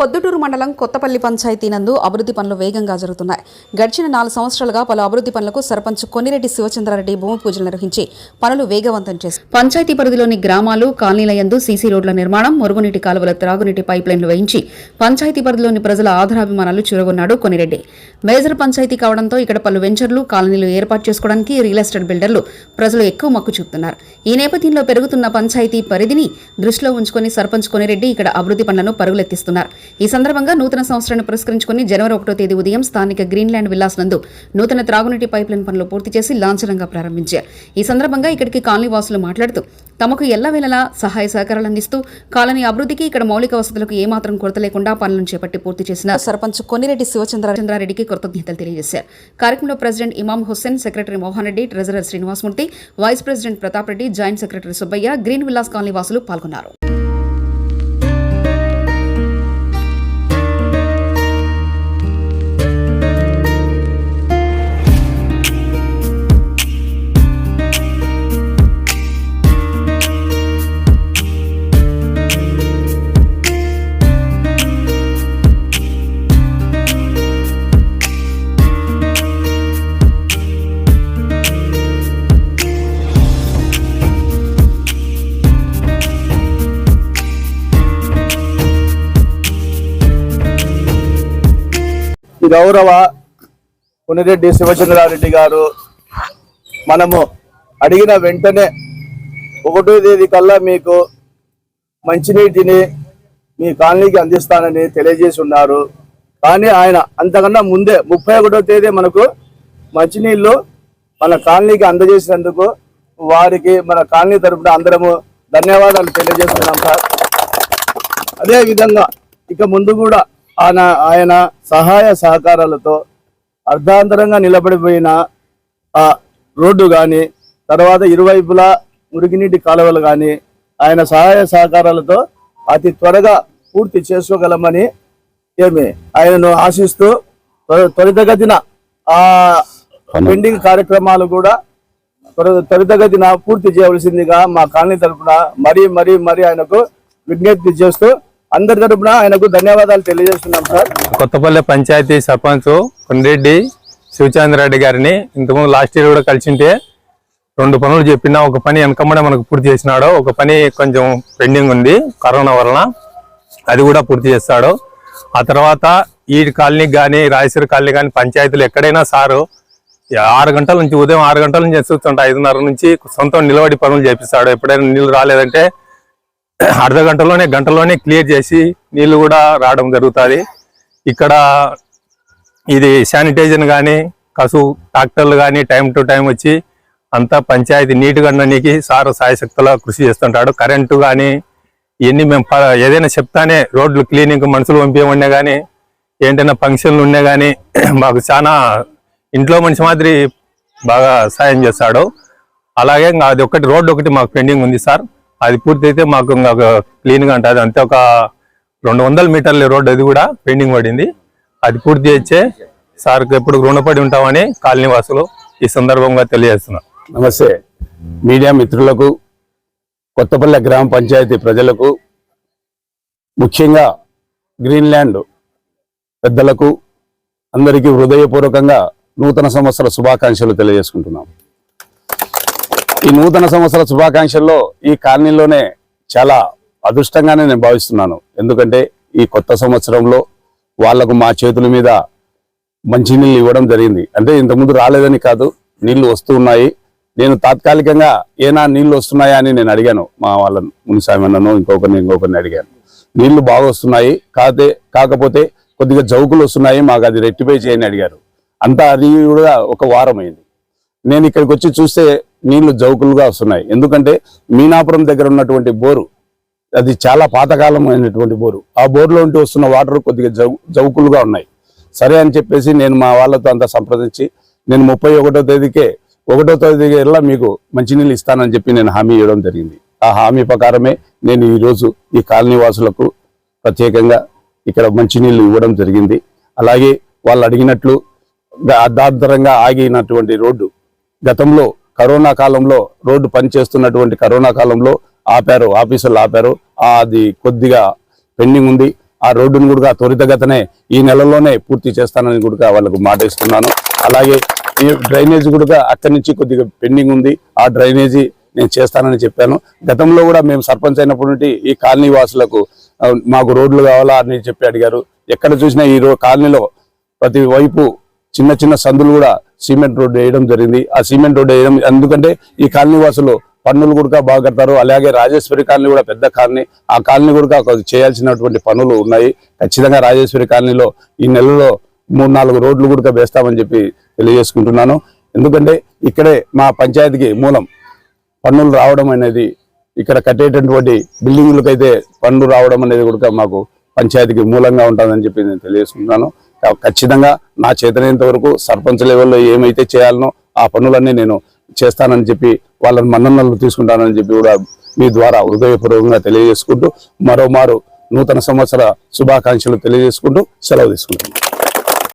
పొద్దుటూరు మండలం కొత్తపల్లి పంచాయతీ నందు అభివృద్ధి పనులు వేగంగా జరుగుతున్నాయి. గడిచిన నాలుగు సంవత్సరాలుగా పలు అభివృద్ధి పనులకు సర్పంచ్ కొనిరెడ్డి శివచంద్రారెడ్డి భూమి పూజలు నిర్వహించి పనులు వేగవంతం చేశారు పంచాయతీ పరిధిలోని గ్రామాలు కాలనీల యందు సీసీ రోడ్ల నిర్మాణం మురుగునీటి కాలువల త్రాగునీటి పైప్ లైన్లు వేయించి పంచాయతీ పరిధిలోని ప్రజల ఆధారాభిమానాలు చూరగొన్నాడు కొనిరెడ్డి. మేజర్ పంచాయతీ కావడంతో ఇక్కడ పలు వెంచర్లు కాలనీలు ఏర్పాటు చేసుకోవడానికి రియల్ ఎస్టేట్ బిల్డర్లు ప్రజలు ఎక్కువ మక్కు చూపుతున్నారు. ఈ నేపథ్యంలో పెరుగుతున్న పంచాయతీ పరిధిని దృష్టిలో ఉంచుకొని సర్పంచ్ కొనిరెడ్డి ఇక్కడ అభివృద్ధి పనులను పరుగులెత్తిస్తున్నారు. ఈ సందర్భంగా నూతన సంవత్సరాన్ని పురస్కరించుకుని జనవరి ఒకటో తేదీ ఉదయం స్థానిక గ్రీన్లాండ్ విల్లాస్ నందు నూతన త్రాగునీటి పైప్లైన్ పనులు పూర్తి చేసి లాంఛనంగా ప్రారంభించారు. ఈ సందర్భంగా ఇక్కడికి కాలనీ వాసులు మాట్లాడుతూ తమకు ఎల్లవేళలా సహాయ సహకారాలు అందిస్తూ కాలనీ అభివృద్ధికి ఇక్కడ మౌలిక వసతులకు ఏమాత్రం కొరత లేకుండా పనులను చేపట్టి పూర్తి చేసిన సర్పంచ్ కొన్నిరెడ్డి శివచంద్రారెడ్డికి కృతజ్ఞతలు తెలియజేశారు. కార్యక్రమంలో president Imam Hussain secretary Mohan Reddy treasurer Srinivasamurthy vice president Pratap Reddy joint secretary Subbaiah green villas colony వాసులు పాల్గొన్నారు. గౌరవ పునిరెడ్డి శివచంద్రారెడ్డి గారు మనము అడిగిన వెంటనే ఒకటో తేదీ కల్లా మీకు మంచినీటిని మీ కాలనీకి అందిస్తానని తెలియజేసి ఉన్నారు కానీ ఆయన అంతకన్నా ముందే ముప్పై ఒకటో తేదీ మనకు మంచినీళ్ళు మన కాలనీకి అందజేసినందుకు వారికి మన కాలనీ తరపున అందరము ధన్యవాదాలు తెలియజేస్తున్నాం సార్. అదేవిధంగా ఇక ముందు కూడా ఆయన ఆయన సహాయ సహకారాలతో అర్ధాంతరంగా నిలబడిపోయిన ఆ రోడ్డు కానీ తర్వాత ఇరువైపులా మురుగునీటి కాలువలు కానీ ఆయన సహాయ సహకారాలతో అతి త్వరగా పూర్తి చేసుకోగలమని ఏమి ఆయనను ఆశిస్తూ త్వరితగతిన ఆ పెండింగ్ కార్యక్రమాలు కూడా త్వరితగతిన పూర్తి చేయవలసిందిగా మా కాలనీ తరపున మరీ మరీ మరీ ఆయనకు విజ్ఞప్తి చేస్తూ అందరి తరపున ఆయనకు ధన్యవాదాలు తెలియజేస్తున్నాం సార్. కొత్తపల్లి పంచాయతీ సర్పంచ్ కొండ్రెడ్డి శివచంద్రరెడ్డి గారిని ఇంతకుముందు లాస్ట్ ఇయర్ కూడా కలిసింటే రెండు పనులు చెప్పినా ఒక పని వెనకమ్మడే మనకు పూర్తి చేసినాడు ఒక పని కొంచెం పెండింగ్ ఉంది కరోనా వలన అది కూడా పూర్తి చేస్తాడు. ఆ తర్వాత ఈ కాలనీకి కానీ రాయసూరి కాలనీ కానీ పంచాయతీలు ఎక్కడైనా సారు ఆరు గంటల నుంచి ఉదయం ఆరు గంటల నుంచి చూస్తుంటా ఐదున్నర నుంచి సొంతం నిలబడి పనులు చేపిస్తాడు ఎప్పుడైనా నీళ్ళు రాలేదంటే అర్ధ గంటలోనే గంటలోనే క్లియర్ చేసి నీళ్ళు కూడా రావడం జరుగుతుంది. ఇక్కడ ఇది శానిటైజర్ కానీ కసు ట్రాక్టర్లు కానీ టైం టు టైం వచ్చి అంతా పంచాయతీ నీట్గా ఉండడానికి సారు సాయశక్తులా కృషి చేస్తుంటాడు. కరెంటు కానీ ఇవన్నీ మేము ఏదైనా చెప్తానే రోడ్లు క్లీనింగ్ మనుషులు పంపించమన్నా కానీ ఏంటైనా ఫంక్షన్లు ఉన్నా కానీ మాకు చాలా ఇంట్లో మనిషి మాదిరి బాగా సాయం చేస్తాడు. అలాగే అది ఒకటి రోడ్డు ఒకటి మాకు పెండింగ్ ఉంది సార్. అది పూర్తయితే మాకు ఇంకా క్లీన్గా ఉంటుంది. అంతే ఒక రెండు వందల మీటర్ల రోడ్డు అది కూడా పెండింగ్ పడింది. అది పూర్తి చేస్తే సార్కి ఎప్పుడు రుణపడి ఉంటామని కాలనీవాసులు ఈ సందర్భంగా తెలియజేస్తున్నాం. నమస్తే. మీడియా మిత్రులకు కొత్తపల్లె గ్రామ పంచాయతీ ప్రజలకు ముఖ్యంగా గ్రీన్ల్యాండ్ పెద్దలకు అందరికీ హృదయపూర్వకంగా నూతన సంవత్సర శుభాకాంక్షలు తెలియజేసుకుంటున్నాం. ఈ నూతన సంవత్సర శుభాకాంక్షల్లో ఈ కాలనీలోనే చాలా అదృష్టంగానే నేను భావిస్తున్నాను. ఎందుకంటే ఈ కొత్త సంవత్సరంలో వాళ్ళకు మా చేతుల మీద మంచినీళ్ళు ఇవ్వడం జరిగింది. అంటే ఇంతకుముందు రాలేదని కాదు నీళ్ళు వస్తూ ఉన్నాయి. నేను తాత్కాలికంగా ఏనా నీళ్ళు వస్తున్నాయా అని నేను అడిగాను. మా వాళ్ళ మునిసామన్నను ఇంకొకరిని ఇంకొకరిని అడిగాను. నీళ్ళు బాగా వస్తున్నాయి. కాకపోతే కాకపోతే కొద్దిగా జౌకులు వస్తున్నాయి. మాకు అది రెట్టిపై చేయని అడిగారు. అంతా అది కూడా ఒక వారం అయింది. నేను ఇక్కడికి వచ్చి చూస్తే నీళ్ళు జౌకులుగా వస్తున్నాయి. ఎందుకంటే మీనాపురం దగ్గర ఉన్నటువంటి బోరు అది చాలా పాతకాలం అయినటువంటి బోరు. ఆ బోర్లో ఉంటూ వస్తున్న వాటర్ కొద్దిగా జౌ జౌకులుగా ఉన్నాయి. సరే అని చెప్పేసి నేను మా వాళ్ళతో అంతా సంప్రదించి నేను ముప్పై ఒకటో తేదీకే ఒకటో తేదీ మీకు మంచినీళ్ళు ఇస్తానని చెప్పి నేను హామీ ఇవ్వడం జరిగింది. ఆ హామీ ప్రకారమే నేను ఈరోజు ఈ కాలనీ వాసులకు ప్రత్యేకంగా ఇక్కడ మంచినీళ్ళు ఇవ్వడం జరిగింది. అలాగే వాళ్ళు అడిగినట్లు అర్ధాంతరంగా ఆగినటువంటి రోడ్డు గతంలో కరోనా కాలంలో రోడ్డు పనిచేస్తున్నటువంటి కరోనా కాలంలో ఆపారు ఆఫీసర్లు ఆపారు. అది కొద్దిగా పెండింగ్ ఉంది. ఆ రోడ్డును కూడా త్వరితగతనే ఈ నెలలోనే పూర్తి చేస్తానని కూడా వాళ్ళకు మాట ఇస్తున్నాను అలాగే ఈ డ్రైనేజ్ కూడా అక్కడి నుంచి కొద్దిగా పెండింగ్ ఉంది. ఆ డ్రైనేజీ నేను చేస్తానని చెప్పాను. గతంలో కూడా మేము సర్పంచ్ అయినప్పటి నుండి ఈ కాలనీ వాసులకు మాకు రోడ్లు కావాలా అని చెప్పి అడిగారు. ఎక్కడ చూసినా ఈ కాలనీలో ప్రతి వైపు చిన్న చిన్న సందులు కూడా సిమెంట్ రోడ్డు వేయడం జరిగింది. ఆ సిమెంట్ రోడ్డు వేయడం ఎందుకంటే ఈ కాలనీ వాసులు పన్నులు కూడా బాగా కడతారు. అలాగే రాజేశ్వరి కాలనీ కూడా పెద్ద కాలనీ. ఆ కాలనీ కూడా చేయాల్సినటువంటి పనులు ఉన్నాయి. ఖచ్చితంగా రాజేశ్వరి కాలనీలో ఈ నెలలో మూడు నాలుగు రోడ్లు కూడా వేస్తామని చెప్పి తెలియజేసుకుంటున్నాను. ఎందుకంటే ఇక్కడే మా పంచాయతీకి మూలం పన్నులు రావడం అనేది ఇక్కడ కట్టేటటువంటి బిల్డింగులకైతే పన్ను రావడం అనేది కూడా మాకు పంచాయతీకి మూలంగా ఉంటుందని చెప్పి నేను తెలియజేసుకుంటున్నాను. ఖచ్చితంగా నా చేతనైనంత వరకు సర్పంచ్ లెవెల్లో ఏమైతే చేయాలనో ఆ పనులన్నీ నేను చేస్తానని చెప్పి వాళ్ళని మన్ననలు తీసుకుంటానని చెప్పి కూడా మీ ద్వారా హృదయపూర్వకంగా తెలియజేసుకుంటూ మరోమారు నూతన సంవత్సర శుభాకాంక్షలు తెలియజేసుకుంటూ సెలవు తీసుకుంటున్నాను.